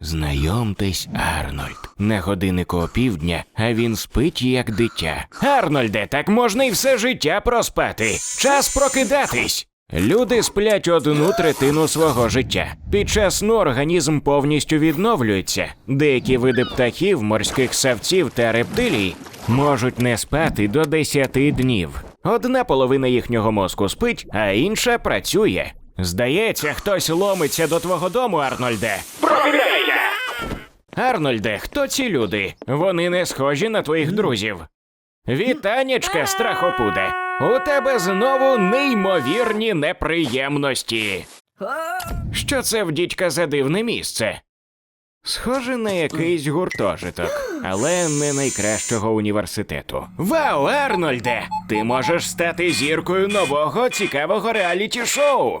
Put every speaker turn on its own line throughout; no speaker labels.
Знайомтесь, Арнольд. На годиннику опівдня, а він спить як дитя. Арнольде, так можна і все життя проспати. Час прокидатись. Люди сплять одну третину свого життя. Під час сну організм повністю відновлюється. Деякі види птахів, морських савців та рептилій можуть не спати до 10 днів. Одна половина їхнього мозку спить, а інша працює. Здається, хтось ломиться до твого дому, Арнольде. Арнольде, хто ці люди? Вони не схожі на твоїх друзів. Вітанечка, страхопуде. У тебе знову неймовірні неприємності. Що це в дідька за дивне місце? Схоже на якийсь гуртожиток, але не найкращого університету. Вау, Арнольде! Ти можеш стати зіркою нового цікавого реаліті-шоу.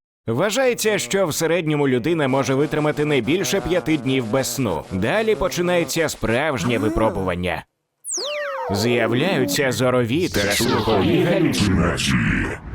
Вважається, що в середньому людина може витримати не більше п'яти днів без сну. Далі починається справжнє випробування. З'являються зорові та галюцинації.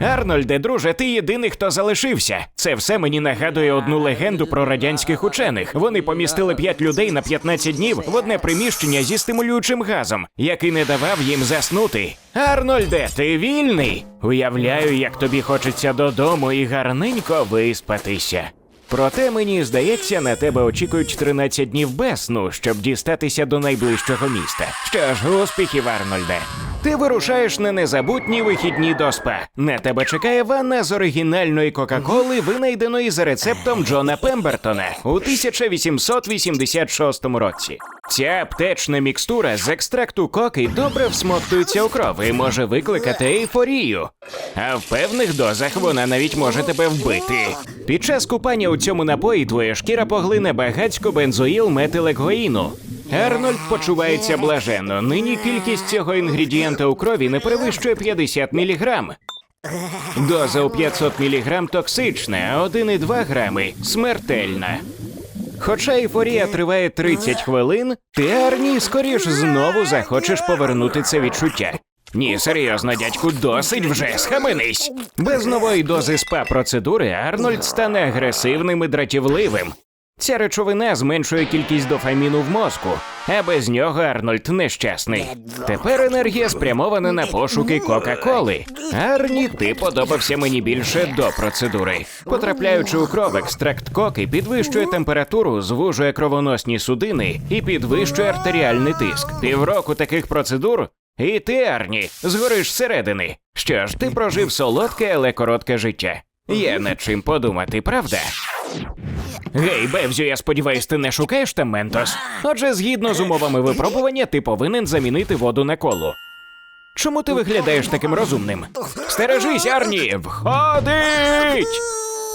Арнольде, друже, ти єдиний, хто залишився. Це все мені нагадує одну легенду про радянських учених. Вони помістили п'ять людей на 15 днів в одне приміщення зі стимулюючим газом, який не давав їм заснути. Арнольде, ти вільний? Уявляю, як тобі хочеться додому і гарненько виспатися. Проте мені здається, на тебе очікують 13 днів без сну, щоб дістатися до найближчого міста. Що ж, успіхів, Арнольде. Ти вирушаєш на незабутні вихідні до спа. На тебе чекає ванна з оригінальної Кока-Коли, винайденої за рецептом Джона Пембертона у 1886 році. Ця аптечна мікстура з екстракту коки добре всмоктується у кров і може викликати ейфорію. А в певних дозах вона навіть може тебе вбити. Під час купання у цьому напої твоя шкіра поглине багацько бензоїл метилегоїну. Арнольд почувається блаженно. Нині кількість цього інгредієнта у крові не перевищує 50 мг. Доза у 500 мг токсична, а 1,2 грами смертельна. Хоча ейфорія триває 30 хвилин, ти Арні скоріш знову захочеш повернути це відчуття. Ні, серйозно, дядьку, досить вже схаменись. Без нової дози спа процедури Арнольд стане агресивним і дратівливим. Ця речовина зменшує кількість дофаміну в мозку, а без нього Арнольд нещасний. Тепер енергія спрямована на пошуки Кока-Коли. Арні, ти подобався мені більше до процедури. Потрапляючи у кров, екстракт коки підвищує температуру, звужує кровоносні судини і підвищує артеріальний тиск. Півроку таких процедур. І ти, Арні, згориш зсередини. Що ж, ти прожив солодке, але коротке життя. Є над чим подумати, правда? Гей, Бевзю, я сподіваюсь, ти не шукаєш там ментос. Отже, згідно з умовами випробування, ти повинен замінити воду на колу. Чому ти виглядаєш таким розумним? Стережись, Арні! Входить!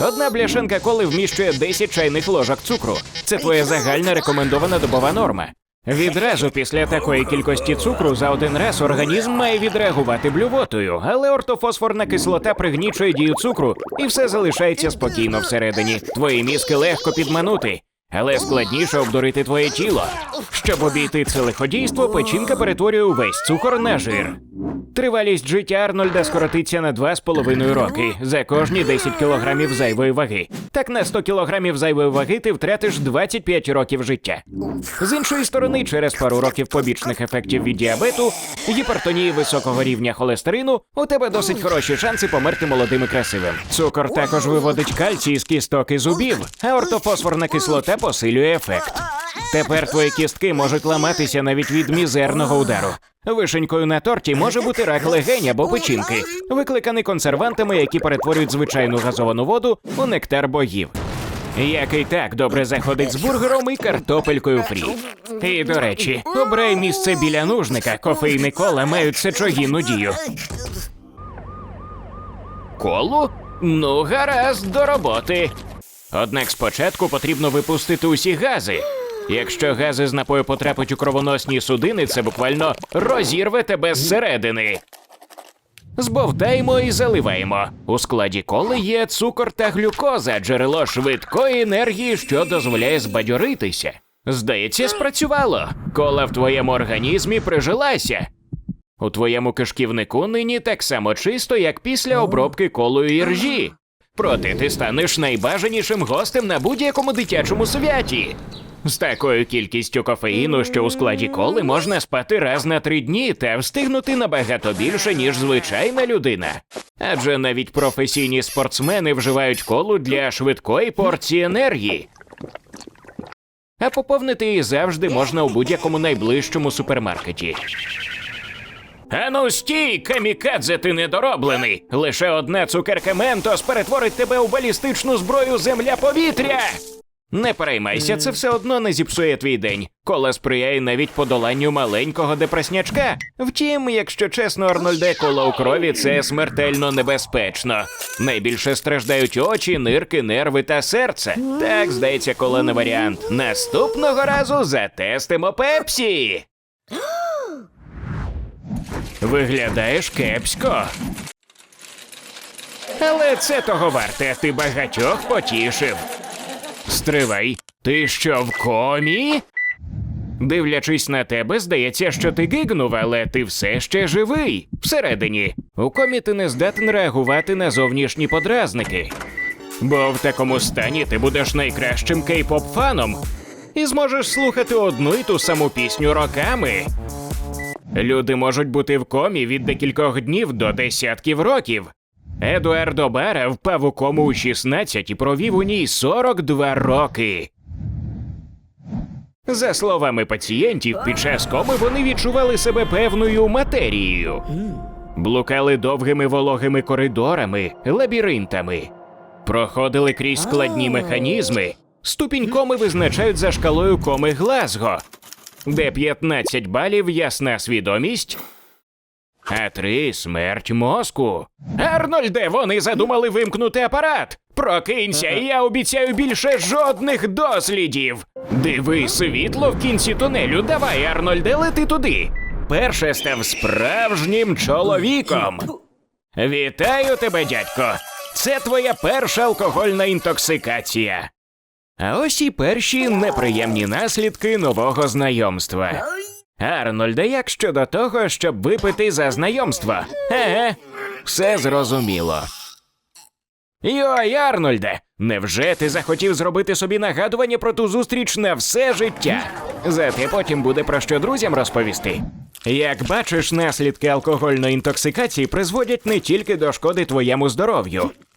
Одна бляшанка коли вміщує 10 чайних ложок цукру. Це твоя загальна рекомендована добова норма. Відразу після такої кількості цукру за один раз організм має відреагувати блювотою, але ортофосфорна кислота пригнічує дію цукру, і все залишається спокійно всередині. Твої мізки легко підманути, але складніше обдурити твоє тіло. Щоб обійти це лиходійство, печінка перетворює увесь цукор на жир. Тривалість життя Арнольда скоротиться на 2,5 роки за кожні 10 кілограмів зайвої ваги. Так на 100 кілограмів зайвої ваги ти втратиш 25 років життя. З іншої сторони, через пару років побічних ефектів від діабету, гіпертонії високого рівня холестерину, у тебе досить хороші шанси померти молодим і красивим. Цукор також виводить кальцій з кісток і зубів, а ортофосфорна кислота посилює ефект. Тепер твої кістки можуть ламатися навіть від мізерного удару. Вишенькою на торті може бути рак легень або печінки, викликаний консервантами, які перетворюють звичайну газовану воду у нектар богів. Який так добре заходить з бургером і картопелькою фрі. І до речі, обрай місце біля нужника, кофейни кола мають сечогінну дію. Колу? Ну, гаразд, до роботи. Однак спочатку потрібно випустити усі гази. Якщо гази з напою потрапить у кровоносні судини, це буквально розірве тебе зсередини. Збовтаємо і заливаємо. У складі коли є цукор та глюкоза, джерело швидкої енергії, що дозволяє збадьоритися. Здається, спрацювало. Кола в твоєму організмі прижилася. У твоєму кишківнику нині так само чисто, як після обробки колою іржі. Проте ти станеш найбажанішим гостем на будь-якому дитячому святі. З такою кількістю кофеїну, що у складі коли можна спати раз на три дні та встигнути набагато більше, ніж звичайна людина. Адже навіть професійні спортсмени вживають колу для швидкої порції енергії. А поповнити її завжди можна у будь-якому найближчому супермаркеті. Ану стій, камікадзе, ти недороблений. Лише одна цукерка Ментос перетворить тебе у балістичну зброю земля-повітря. Не переймайся, це все одно не зіпсує твій день. Кола сприяє навіть подоланню маленького депреснячка. Втім, якщо чесно, Арнольде, кола у крові це смертельно небезпечно. Найбільше страждають очі, нирки, нерви та серце. Так, здається, кола не варіант. Наступного разу затестимо пепсі. Виглядаєш кепсько. Але це того варте, ти багатьох потішив. Стривай, ти що в комі? Дивлячись на тебе, здається, що ти гигнув, але ти все ще живий. Всередині. У комі ти не здатен реагувати на зовнішні подразники. Бо в такому стані ти будеш найкращим кей-поп фаном і зможеш слухати одну і ту саму пісню роками. Люди можуть бути в комі від декількох днів до десятків років. Едуардо Бара впав у кому у 16 і провів у ній 42 роки. За словами пацієнтів, під час коми вони відчували себе певною матерією. Блукали довгими вологими коридорами, лабіринтами, проходили крізь складні механізми. Ступінь коми визначають за шкалою коми Глазго, де 15 балів ясна свідомість, а три смерть мозку. Арнольде, вони задумали вимкнути апарат. Прокинься, і я обіцяю більше жодних дослідів. Диви світло в кінці тунелю. Давай, Арнольде, лети туди. Перше став справжнім чоловіком. Вітаю тебе, дядько. Це твоя перша алкогольна інтоксикація. А ось і перші неприємні наслідки нового знайомства. Арнольде, як щодо того, щоб випити за знайомство? Еге, все зрозуміло. Йой, Арнольде, невже ти захотів зробити собі нагадування про ту зустріч на все життя? Зате потім буде про що друзям розповісти. Як бачиш, наслідки алкогольної інтоксикації призводять не тільки до шкоди твоєму здоров'ю,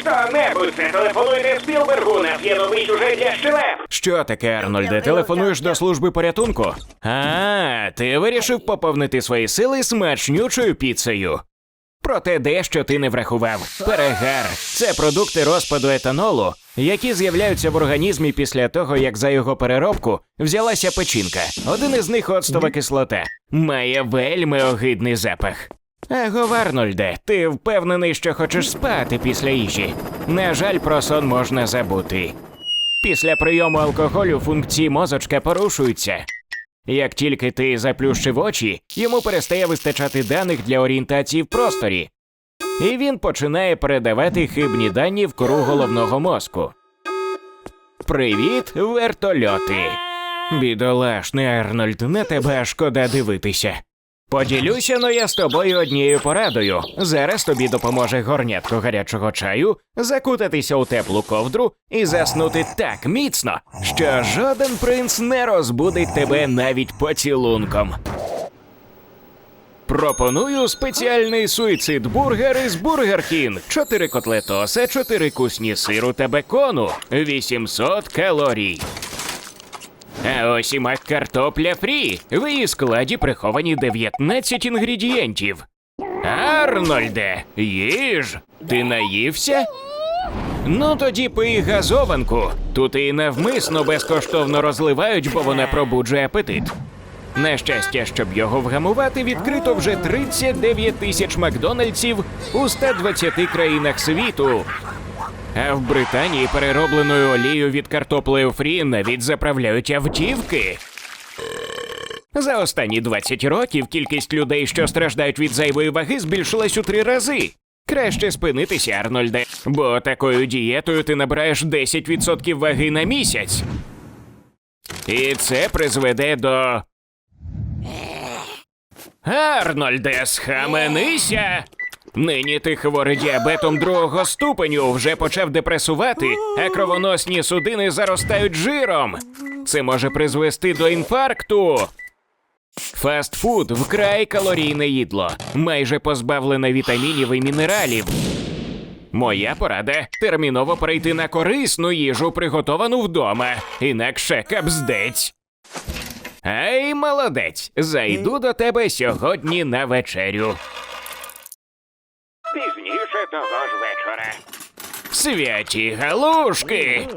Хто-небудь зателефонуйте Спілбергу на п'яновий чуже для щелеп.
Що таке, Арнольде? Телефонуєш до служби порятунку? А, ти вирішив поповнити свої сили смачнючою піцею. Проте дещо ти не врахував. Перегар це продукти розпаду етанолу, які з'являються в організмі після того, як за його переробку взялася печінка. Один із них оцтова кислота. Має вельми огидний запах. Его, Арнольде, ти впевнений, що хочеш спати після їжі. На жаль, про сон можна забути. Після прийому алкоголю функції мозочка порушуються. Як тільки ти заплющив очі, йому перестає вистачати даних для орієнтації в просторі, і він починає передавати хибні дані в кору головного мозку. Привіт, вертольоти! Бідолашний Арнольд, на тебе шкода дивитися. Поділюся но я з тобою однією порадою. Зараз тобі допоможе горнятко гарячого чаю, закутатися у теплу ковдру і заснути так міцно, що жоден принц не розбудить тебе навіть поцілунком. Пропоную спеціальний суїцид бургер із Бургер Кінг. Чотири котлетоса, чотири кусні сиру та бекону, 800 калорій. А ось і мак картопля фрі. В її складі приховані 19 інгредієнтів. Арнольде, їж! Ти наївся? Ну тоді пий газованку. Тут і навмисно безкоштовно розливають, бо вона пробуджує апетит. На щастя, щоб його вгамувати, відкрито вже 39 тисяч Макдональдсів у 120 країнах світу. А в Британії переробленою олією від картоплею фрі навіть заправляють автівки. За останні 20 років кількість людей, що страждають від зайвої ваги, збільшилась у три рази. Краще спинитися, Арнольде, бо такою дієтою ти набираєш 10% ваги на місяць. І це призведе до. Арнольде, схаменися! Нині ти хворий діабетом другого ступеню вже почав депресувати, а кровоносні судини заростають жиром. Це може призвести до інфаркту. Фастфуд вкрай калорійне їдло, майже позбавлене вітамінів і мінералів. Моя порада терміново перейти на корисну їжу, приготовану вдома, інакше капздець. Ей, молодець, зайду до тебе сьогодні на вечерю.
Вечора.
Святі галушки!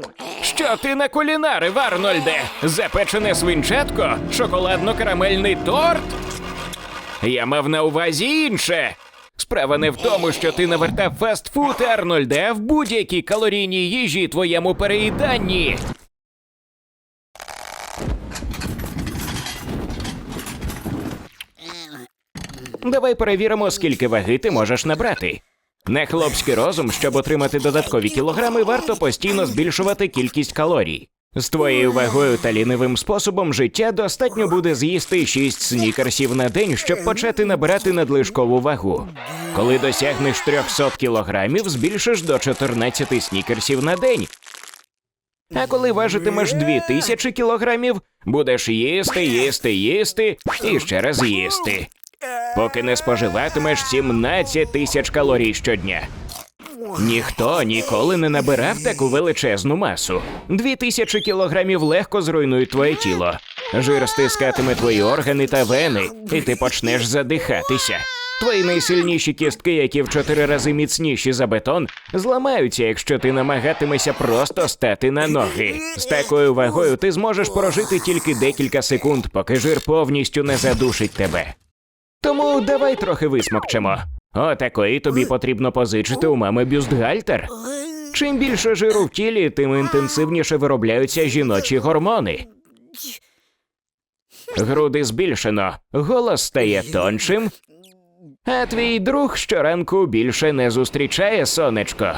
Що ти на кулінарив, Арнольде? Запечене свинчатко? Шоколадно-карамельний торт? Я мав на увазі інше. Справа не в тому, що ти навертав фастфуд, Арнольде, а в будь-якій калорійній їжі твоєму переїданні. Давай перевіримо, скільки ваги ти можеш набрати. На хлопський розум, щоб отримати додаткові кілограми, варто постійно збільшувати кількість калорій. З твоєю вагою та лінивим способом життя достатньо буде з'їсти 6 снікерсів на день, щоб почати набирати надлишкову вагу. Коли досягнеш 300 кілограмів, збільшиш до 14 снікерсів на день. А коли важитимеш 2000 кілограмів, будеш їсти, їсти, їсти і ще раз їсти. Поки не споживатимеш 17 тисяч калорій щодня. Ніхто ніколи не набирав таку величезну масу. Дві тисячі кілограмів легко зруйнують твоє тіло. Жир стискатиме твої органи та вени, і ти почнеш задихатися. Твої найсильніші кістки, які в чотири рази міцніші за бетон, зламаються, якщо ти намагатимешся просто стати на ноги. З такою вагою ти зможеш прожити тільки декілька секунд, поки жир повністю не задушить тебе. Тому давай трохи висмокчемо. Отакої тобі потрібно позичити у мами бюстгальтер. Чим більше жиру в тілі, тим інтенсивніше виробляються жіночі гормони. Груди збільшено, голос стає тоншим, а твій друг щоранку більше не зустрічає сонечко.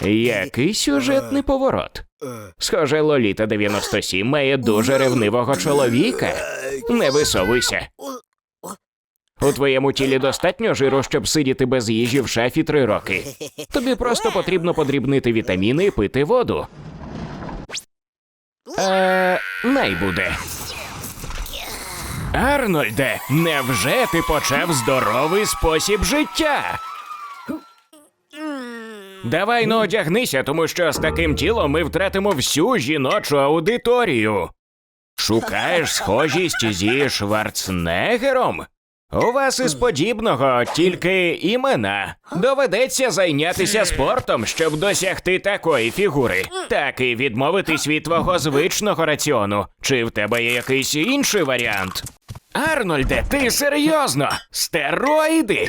Який сюжетний поворот. Схоже, Лоліта 97 має дуже ревнивого чоловіка. Не висовуйся. У твоєму тілі достатньо жиру, щоб сидіти без їжі в шафі три роки. Тобі просто потрібно подрібнити вітаміни і пити воду. Е, най буде. Арнольде, невже ти почав здоровий спосіб життя? Давай ну одягнися, тому що з таким тілом ми втратимо всю жіночу аудиторію. Шукаєш схожість зі Шварценеггером? У вас із подібного тільки імена. Доведеться зайнятися спортом, щоб досягти такої фігури. Так і відмовитись від твого звичного раціону. Чи в тебе є якийсь інший варіант? Арнольде, ти серйозно? Стероїди?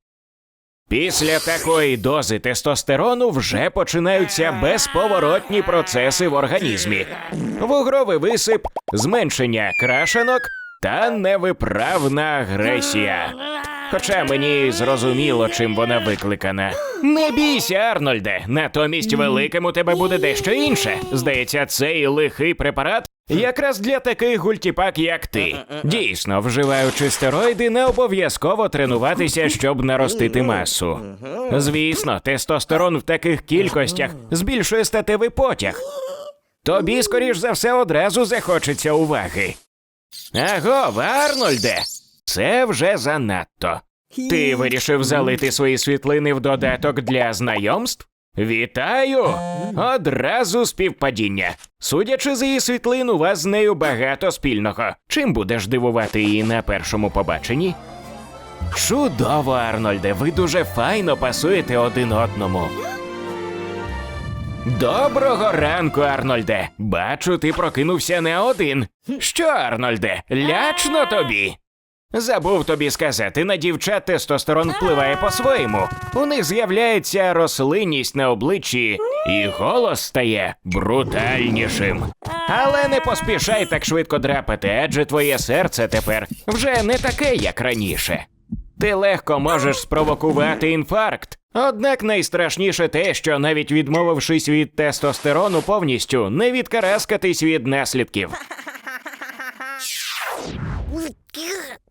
Після такої дози тестостерону вже починаються безповоротні процеси в організмі: вугровий висип, зменшення крашенок та невиправна агресія. Хоча мені зрозуміло, чим вона викликана. Не бійся, Арнольде. Натомість великим у тебе буде дещо інше. Здається, цей лихий препарат якраз для таких гультіпак, як ти. Дійсно, вживаючи стероїди, не обов'язково тренуватися, щоб наростити масу. Звісно, тестостерон в таких кількостях збільшує статевий потяг. Тобі, скоріш за все, одразу захочеться уваги. Аго, Арнольде, це вже занадто. Ти вирішив залити свої світлини в додаток для знайомств? Вітаю! Одразу співпадіння. Судячи з її світлин, у вас з нею багато спільного. Чим будеш дивувати її на першому побаченні? Чудово, Арнольде, ви дуже файно пасуєте один одному. Доброго ранку, Арнольде. Бачу, ти прокинувся не один. Що, Арнольде, лячно тобі? Забув тобі сказати, на дівчат тестостерон впливає по-своєму. У них з'являється рослинність на обличчі, і голос стає брутальнішим. Але не поспішай так швидко драпати, адже твоє серце тепер вже не таке, як раніше. Ти легко можеш спровокувати інфаркт. Однак найстрашніше те, що навіть відмовившись від тестостерону повністю, не відкараскатись від наслідків.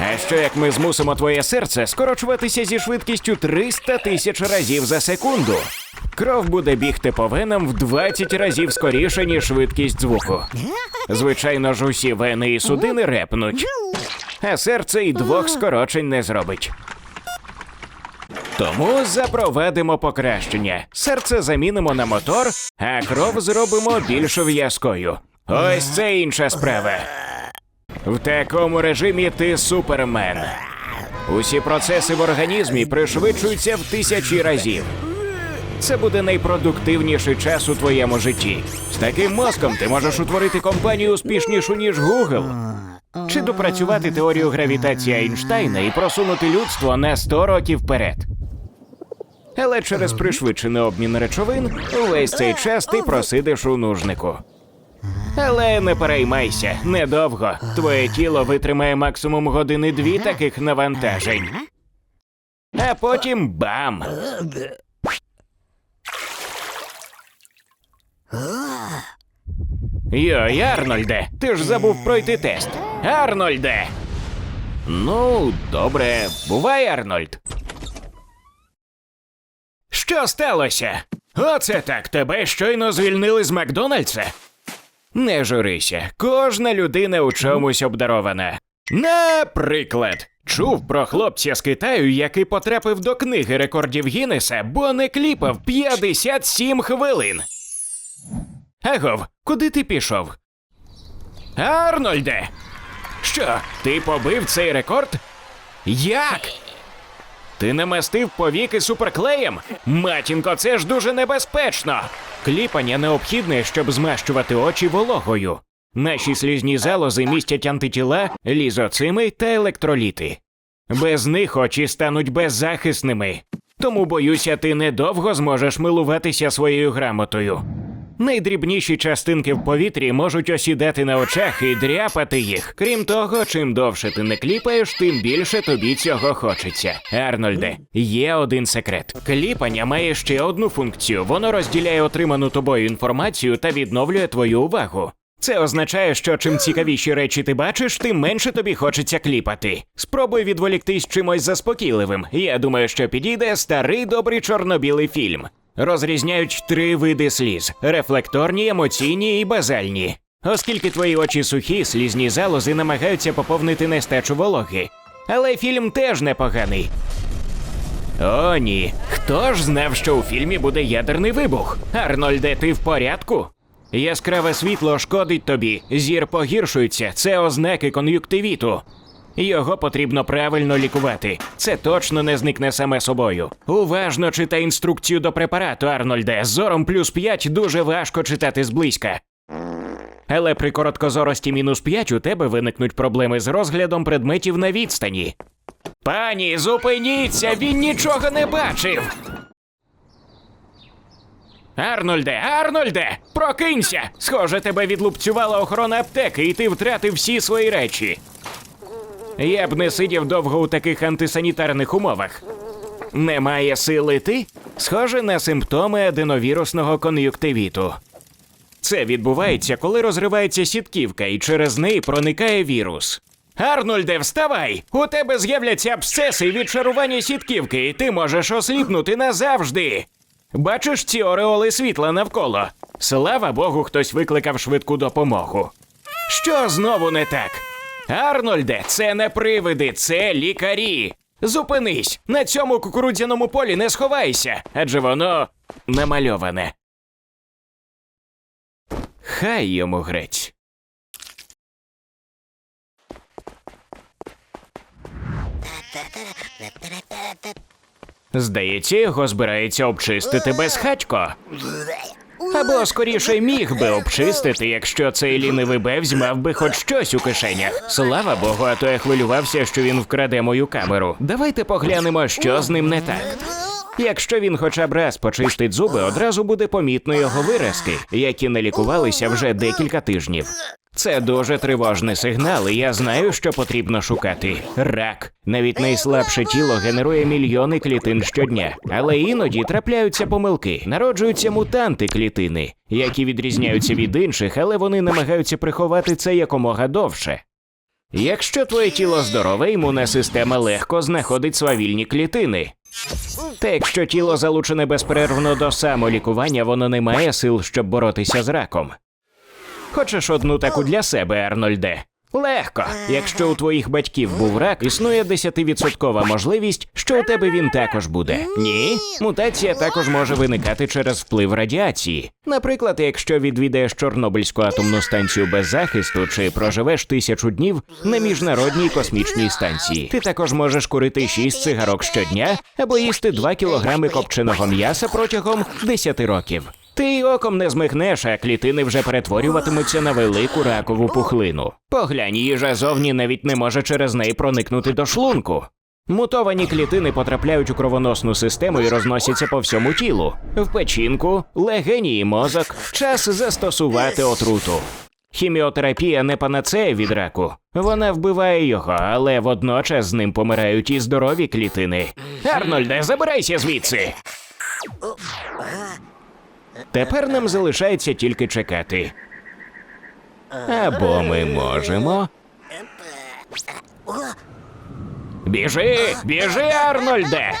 А що як ми змусимо твоє серце скорочуватися зі швидкістю 300 тисяч разів за секунду? Кров буде бігти по венам в 20 разів скоріше, ніж швидкість звуку. Звичайно ж, усі вени і судини репнуть, а серце і двох скорочень не зробить. Тому запровадимо покращення. Серце замінимо на мотор, а кров зробимо більш в'язкою. Ось це інша справа. В такому режимі ти супермен. Усі процеси в організмі пришвидшуються в тисячі разів. Це буде найпродуктивніший час у твоєму житті. З таким мозком ти можеш утворити компанію успішнішу, ніж Google. Чи допрацювати теорію гравітації Айнштайна і просунути людство на 100 років вперед. Але через пришвидшений обмін речовин увесь цей час ти просидиш у нужнику. Але не переймайся, недовго. Твоє тіло витримає максимум години дві таких навантажень. А потім бам! Йой, Арнольде, ти ж забув пройти тест. Арнольде! Ну, добре, бувай, Арнольд. Що сталося? Оце так, тебе щойно звільнили з Макдональдса? Не журися, кожна людина у чомусь обдарована. Наприклад, чув про хлопця з Китаю, який потрапив до книги рекордів Гіннеса, бо не кліпав 57 хвилин. Агов, куди ти пішов? Арнольде! Що, ти побив цей рекорд? Як? Ти намастив повіки суперклеєм? Матінко, це ж дуже небезпечно. Кліпання необхідне, щоб змащувати очі вологою. Наші слізні залози містять антитіла, лізоцими та електроліти. Без них очі стануть беззахисними. Тому боюся, ти недовго зможеш милуватися своєю грамотою. Найдрібніші частинки в повітрі можуть осідати на очах і дряпати їх. Крім того, чим довше ти не кліпаєш, тим більше тобі цього хочеться. Арнольде, є один секрет. Кліпання має ще одну функцію: воно розділяє отриману тобою інформацію та відновлює твою увагу. Це означає, що чим цікавіші речі ти бачиш, тим менше тобі хочеться кліпати. Спробуй відволіктись чимось заспокійливим. Я думаю, що підійде старий добрий чорно-білий фільм. Розрізняють три види сліз: рефлекторні, емоційні і базальні. Оскільки твої очі сухі, слізні залози намагаються поповнити нестачу вологи. Але фільм теж непоганий. О, ні. Хто ж знав, що у фільмі буде ядерний вибух? Арнольде, ти в порядку? Яскраве світло шкодить тобі, зір погіршується, це ознаки кон'юктивіту. Його потрібно правильно лікувати. Це точно не зникне саме собою. Уважно читай інструкцію до препарату, Арнольде. Зором плюс 5 дуже важко читати зблизька. Але при короткозорості мінус 5 у тебе виникнуть проблеми з розглядом предметів на відстані. Пані, зупиніться, він нічого не бачив. Арнольде, Арнольде, прокинься! Схоже, тебе відлупцювала охорона аптеки, і ти втратив всі свої речі. Я б не сидів довго у таких антисанітарних умовах. Немає сили ти? Схоже на симптоми аденовірусного кон'юктивіту. Це відбувається, коли розривається сітківка, і через неї проникає вірус. Арнольде, вставай! У тебе з'являться абсцеси від шарування сітківки, і ти можеш осліпнути назавжди. Бачиш ці ореоли світла навколо? Слава Богу, хтось викликав швидку допомогу. Що знову не так? Арнольде, це не привиди, це лікарі. Зупинись! На цьому кукурудзяному полі не сховайся, адже воно намальоване. Хай йому грець. Здається, його збирається обчистити безхатько. Або скоріше міг би обчистити, якщо цей лінивий бевзь мав би хоч щось у кишенях. Слава Богу, а то я хвилювався, що він вкраде мою камеру. Давайте поглянемо, що з ним не так. Якщо він хоча б раз почистить зуби, одразу буде помітно його виразки, які не лікувалися вже декілька тижнів. Це дуже тривожний сигнал, і я знаю, що потрібно шукати. Рак. Навіть найслабше тіло генерує мільйони клітин щодня, але іноді трапляються помилки. Народжуються мутанти клітини, які відрізняються від інших, але вони намагаються приховати це якомога довше. Якщо твоє тіло здорове, імунна система легко знаходить свавільні клітини. Та якщо тіло залучене безперервно до самолікування, воно не має сил, щоб боротися з раком. Хочеш одну таку для себе, Арнольде? Легко. Якщо у твоїх батьків був рак, існує 10% можливість, що у тебе він також буде. Ні, мутація також може виникати через вплив радіації. Наприклад, якщо відвідаєш Чорнобильську атомну станцію без захисту чи проживеш тисячу днів на міжнародній космічній станції. Ти також можеш курити 6 цигарок щодня або їсти 2 кілограми копченого м'яса протягом 10 років. Ти й оком не змихнеш, а клітини вже перетворюватимуться на велику ракову пухлину. Поглянь, їжа зовні навіть не може через неї проникнути до шлунку. Мутовані клітини потрапляють у кровоносну систему і розносяться по всьому тілу. В печінку, легені і мозок. Час застосувати отруту. Хіміотерапія не панацея від раку. Вона вбиває його, але водночас з ним помирають і здорові клітини. Арнольде, забирайся звідси. Тепер нам залишається тільки чекати. Або ми можемо. Біжи, біжи, Арнольде.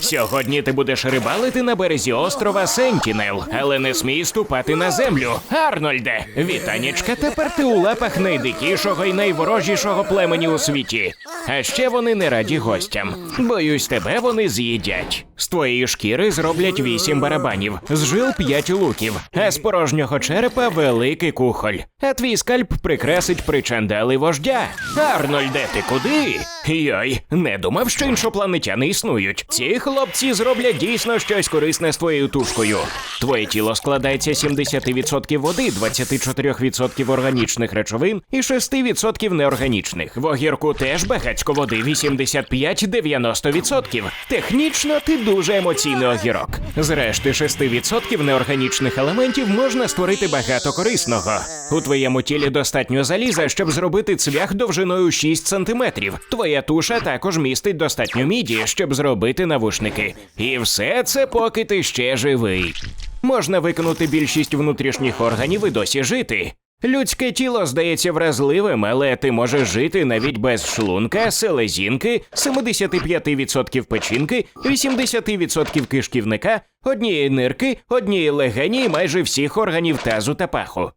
Сьогодні ти будеш рибалити на березі острова Сентінел, але не смій ступати на землю. Арнольде, вітанічка, тепер ти у лапах найдикішого і найворожішого племені у світі. А ще вони не раді гостям. Боюсь, тебе вони з'їдять. З твоєї шкіри зроблять вісім барабанів, з жил п'ять луків, а з порожнього черепа великий кухоль. А твій скальп прикрасить причандали вождя. Арнольде, ти куди? Йой, не думав, що іншопланетяни існують. Ці хлопці зроблять дійсно щось корисне з твоєю тушкою. Твоє тіло складається 70% води, 24% органічних речовин і 6% неорганічних. В огірку теж багацько води 85-90%. Технічно ти дуже емоційний огірок. З решти 6% неорганічних елементів можна створити багато корисного. У твоєму тілі достатньо заліза, щоб зробити цвях довжиною 6 см. Твоя туша також містить достатньо міді, щоб зробити навушники. І все це поки ти ще живий. Можна виконати більшість внутрішніх органів і досі жити. Людське тіло здається вразливим, але ти можеш жити навіть без шлунка, селезінки, 75% печінки, 80% кишківника, однієї нирки, однієї легені і майже всіх органів тазу та паху.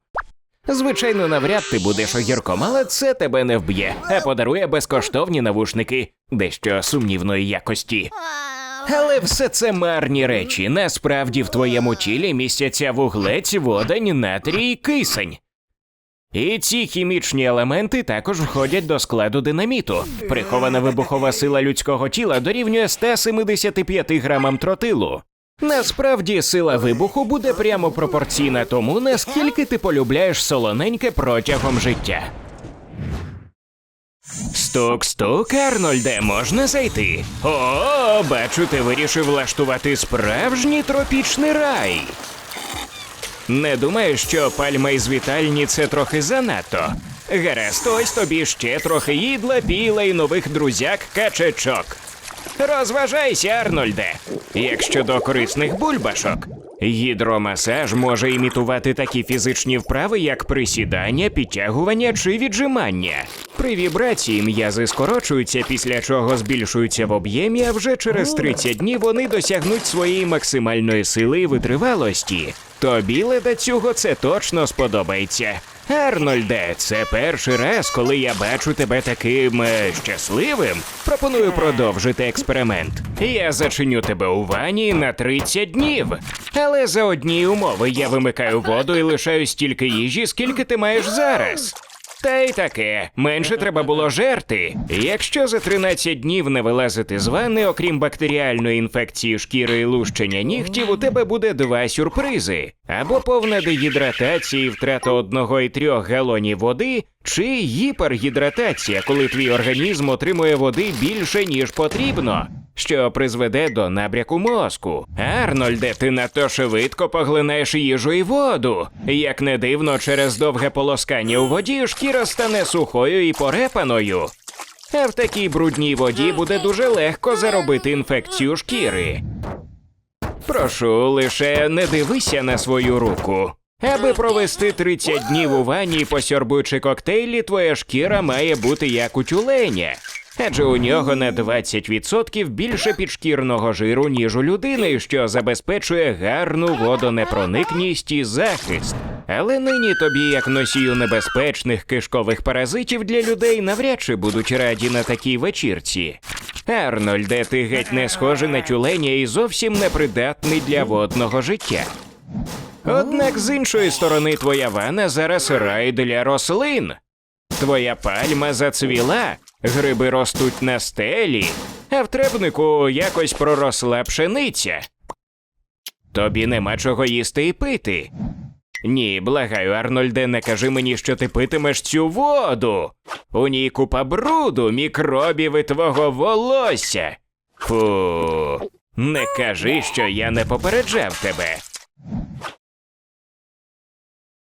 Звичайно, навряд ти будеш огірком, але це тебе не вб'є, а подарує безкоштовні навушники, дещо сумнівної якості. Але все це марні речі. Насправді в твоєму тілі містяться вуглець, водень, натрій, кисень. І ці хімічні елементи також входять до складу динаміту. Прихована вибухова сила людського тіла дорівнює 175 грамам тротилу. Насправді сила вибуху буде прямо пропорційна тому, наскільки ти полюбляєш солоненьке протягом життя. Стук-стук, Арнольде, можна зайти? О, бачу, ти вирішив влаштувати справжній тропічний рай. Не думаю, що пальма із вітальні це трохи занадто. Гаразд, ось тобі ще трохи їдла, піла і нових друзяк качечок. Розважайся, Арнольде. Як щодо корисних бульбашок, гідромасаж може імітувати такі фізичні вправи, як присідання, підтягування чи віджимання. При вібрації м'язи скорочуються, після чого збільшуються в об'ємі, а вже через 30 днів вони досягнуть своєї максимальної сили і витривалості. Тобі, ледацюго, це точно сподобається. Арнольде, це перший раз, коли я бачу тебе таким е, щасливим. Пропоную продовжити експеримент. Я зачиню тебе у ванні на 30 днів. Але за одні умови я вимикаю воду і лишаю стільки їжі, скільки ти маєш зараз. Та й таке, менше треба було жерти. Якщо за 13 днів не вилазити з ванни, окрім бактеріальної інфекції шкіри і лущення нігтів, у тебе буде два сюрпризи: або повна дегідратація і втрата одного і трьох галонів води, чи гіпергідратація, коли твій організм отримує води більше ніж потрібно. Що призведе до набряку мозку. Арнольде, ти надто швидко поглинаєш їжу і воду. Як не дивно, через довге полоскання у воді шкіра стане сухою і порепаною. А в такій брудній воді буде дуже легко заробити інфекцію шкіри. Прошу, лише не дивися на свою руку. Аби провести 30 днів у ванні, посьорбуючи коктейлі, твоя шкіра має бути як у тюленя. Адже у нього на 20% більше підшкірного жиру, ніж у людини, що забезпечує гарну водонепроникність і захист. Але нині тобі, як носію небезпечних кишкових паразитів для людей, навряд чи будуть раді на такій вечірці. Арнольде, ти геть не схожий на тюленя і зовсім непридатний для водного життя. Однак з іншої сторони твоя ванна зараз рай для рослин. Твоя пальма зацвіла, гриби ростуть на стелі, а в требнику якось проросла пшениця. Тобі нема чого їсти і пити. Ні, благаю, Арнольде, не кажи мені, що ти питимеш цю воду. У ній купа бруду, мікробів і твого волосся. Фу, не кажи, що я не попереджав тебе.